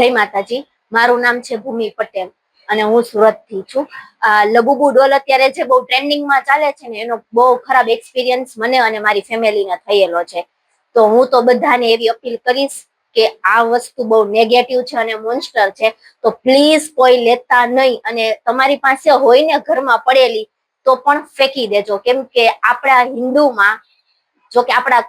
જય માતાજી. મારું નામ છે ભૂમિ પટેલ અને હું સુરતથી છું લબુબુ ડોલ અત્યારે જે બહુ ટ્રેન્ડિંગમાં ચાલે છે ને, એનો બહુ ખરાબ એક્સપિરિયન્સ મને અને મારી ફેમિલીને થયેલો છે. તો હું તો બધાને એવી અપીલ કરીશ કે આ વસ્તુ બહુ નેગેટિવ છે અને મોન્સ્ટર છે. તો પ્લીઝ કોઈ લેતા નહીં અને તમારી પાસે હોય ને ઘરમાં પડેલી, તો પણ ફેંકી દેજો. કેમ કે આપણા હિન્દુમાં, જો કે આપણા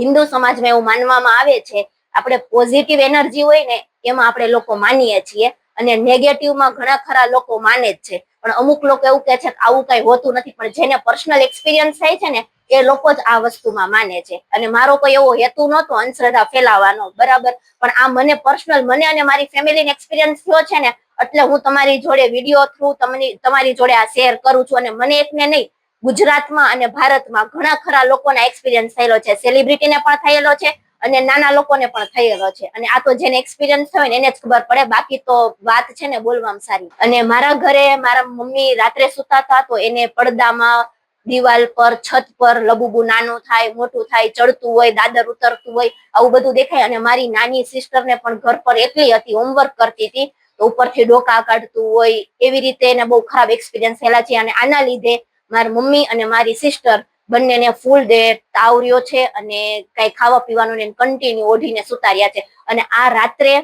હિન્દુ સમાજમાં એવું માનવામાં આવે છે, આપણે પોઝિટિવ એનર્જી હોય ને એમાં આપણે લોકો માનીએ છીએ અને નેગેટિવમાં ઘણા ખરા લોકો માને જ છે. પણ અમુક લોકો એવું કહે છે કે આવું કઈ હોતું નથી, પણ જેને પર્સનલ એક્સપિરિયન્સ થાય છે ને, એ લોકો જ આ વસ્તુમાં માને છે. અને મારો કોઈ એવો હેતુ નહોતો અંધશ્રદ્ધા ફેલાવવાનો બરાબર? પણ આ મને પર્સનલ મને અને મારી ફેમિલીને એક્સપિરિયન્સ થયો છે ને, એટલે હું તમારી જોડે વીડિયો થ્રુ તમને, તમારી જોડે આ શેર કરું છું. અને મને એકને નહીં, ગુજરાતમાં અને ભારતમાં ઘણા ખરા લોકોના એક્સપિરિયન્સ થયેલો છે. સેલિબ્રિટીને પણ થયેલો છે અને નાના લોકોને પણ થયેલો છે. અને આ તો જેને એક્સપિરિયન્સ થયો ને એને જ ખબર પડે. બાકી તો વાત છે ને બોલવામાં સારી. અને મારા ઘરે મારા મમ્મી રાત્રે સુતા હતા તો એને પડદામાં દિવાલ પર, છત પર લબુબુ નાનું થાય, મોટું થાય, ચડતું હોય, દાદર ઉતરતું હોય, આવું બધું દેખાય. અને મારી નાની સિસ્ટરને પણ ઘર પર એકલી હતી હોમવર્ક કરતી હતી. તો ઉપરથી ડોકા કાઢતું હોય, એવી રીતે એને બહુ ખરાબ એક્સપિરિયન્સ થયેલા છે. અને આના લીધે મારી મમ્મી અને મારી સિસ્ટર બંનેને ફૂલ ડે તાવર્યો છે અને કઈ ખાવા પીવાનું કન્ટિન્યુ ઓઢીને સુતાર્યા છે. અને આ રાત્રે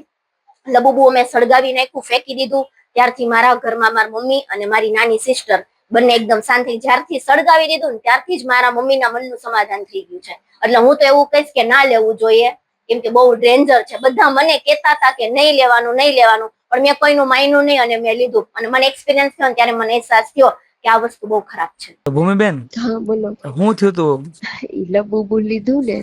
લબુબુ અમે સળગાવી નાખ્યું, ફેંકી દીધું. ત્યારથી મારા ઘરમાં મારી મમ્મી અને મારી નાની સિસ્ટર બંને એકદમ શાંતિ જ્યારથી સળગાવી દીધું ને ત્યારથી જ મારા મમ્મીના મનનું સમાધાન થઈ ગયું છે. એટલે હું તો એવું કહીશ કે ના લેવું જોઈએ. કેમ કે બહુ ડેન્જર છે. બધા મને કહેતા હતા કે નહીં લેવાનું નહીં લેવાનું. પણ મેં કોઈનું માયનું નહીં અને મેં લીધું. અને મને એક્સપિરિયન્સ થયો ત્યારે મને અહેસાસ થયો કે આ વસ્તુ બહુ ખરાબ છે. ભૂમિબેન હા બોલો. હું થયું તું? ઈ લબુબુ લીધું ને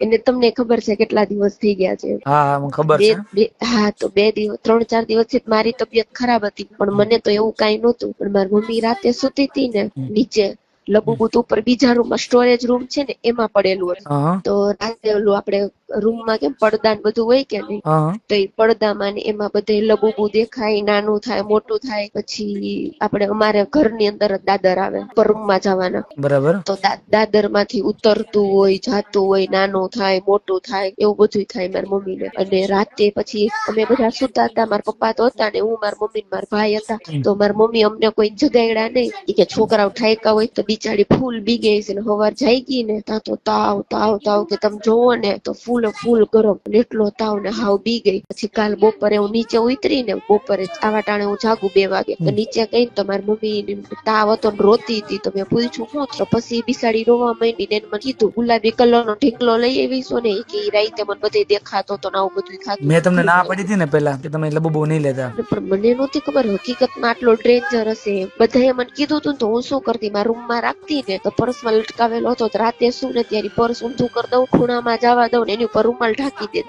એને તમને ખબર છે કેટલા દિવસ થઈ ગયા છે. હા મને ખબર છે. હા તો બે દિવસ ત્રણ ચાર દિવસથી જ મારી તબિયત ખરાબ હતી. પણ મને તો એવું કઈ નહોતું પણ મારી મમ્મી રાતે સુતી હતી ને નીચે લબુબુ તો ઉપર બીજા રૂમમાં સ્ટોરેજ રૂમ છે ને એમાં પડેલું હતું. તો રાતે ઓલું આપણે રૂમમાં કેમ પડદા ને બધું હોય કે નહીં તો એ પડદામાં ને એમાં બધે લબુબુ દેખાય નાનું થાય મોટું થાય પછી આપણે અમારે ઘરની અંદર દાદર આવે ઉપર રૂમમાં જવાના. બરાબર. તો દાદરમાંથી ઉતરતું હોય જાતું હોય નાનું થાય મોટું થાય એવું બધું થાય મારી મમ્મી ને અને રાતે પછી અમે બધા સુતા હતા મારા પપ્પા તો હતા ને હું મારા મમ્મી મારા ભાઈ હતા. તો મારા મમ્મી અમને કોઈ જગાડ્યા નહીં કે છોકરાઓ ઠાયકા હોય તો બિચારી ફૂલ બી ગઈ છે ને હવાર જાય ગઈ ને ત્યાં તો તાવ તાવ તાવ કે તમે જોવો ને તો ફૂલ ફૂલ ગરમ એટલો તાવ ને હાવ બી ગઈ પછી કાલ બપોરે હું નીચે ઉતરી ને બપોરે આવા ટાણે હું જાગું બે વાગે. તો નીચે કઈ તો મારી મમ્મી તાવ હતો ને રોતી હતી તો મેં પૂછ્યું શું તો પછી બિસાડી રોવા માંડી ને મને કીધું ગુલાબી કલર નો ઢીકલો લઈ આવીશો ને કે ઈ રાઈતે મને બધે દેખાતો તો ને આવું બધું ખાતું મેં તમને ના પડી હતી ને પેલા કે તમે લબુ નહીં લેતા? પણ મને નહોતી ખબર હકીકતમાં આટલો ડેન્જર હશે બધાએ મને કીધું હતું તો હું શું કરતી? મારા રૂમમાં રાખતી ને તો પર્સમાં લટકાવેલો હતો. તો રાતે શું ને ત્યારે પર્સ ઊંધું કરી દઉં ખૂણામાં જવા દઉં ને એની ઉપર રૂમાલ ઢાંકી દે.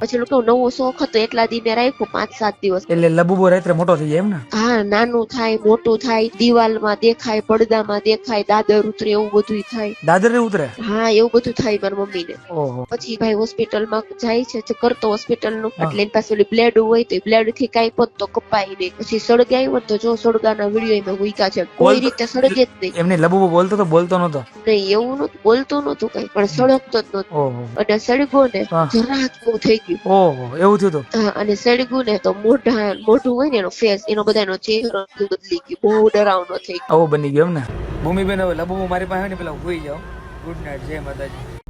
પછી લોકો નવો શોખ હતો એટલા દિને રાખ્યું પાંચ સાત દિવસ. એટલે લબુબો રાત્રે મોટો થઈ જાય એમ ને? હા નાનું થાય મોટું થાય દિવાલમાં દેખાય પડદામાં દેખાય દાદર ઉતરે એવું બધું થાય. દાદર ઉતરે? હા એવું બધું થાય મારી મમ્મીને. ને પછી ભાઈ હોસ્પિટલમાં જાય છે કરતો હોસ્પિટલનું. એટલે એની પાસે ઓલી બ્લેડ હોય તો બ્લેડથી કઈ પણ તો કપાય નહીં. પછી સળગાયું તો જો સળગાના વીડિયો એમાં ઉઈકા છે. કોઈ રીતે સળગે જ નહીં. એમને લબુબો બોલતો તો બોલતો નતો. નહીં એવું નતું બોલતું નતું કઈ પણ સળગતો જ નતો અને સળગો ને જરાક બહુ થઈ ગયું. ઓહો એવું થયું હા અને સળગું ને તો મોઢા મોઢું હોય ને એનો ફેસ એનો બધાનો ચહેરો બધું બદલી ગયો બહુ ડરાવનો થઈ ગયો. આવો બની ગયો એમ ને? ભૂમિબેન હવે લબુ મારી પાસે ને પેલા હોઈ જાઓ. ગુડ નાઇટ જય માતાજી.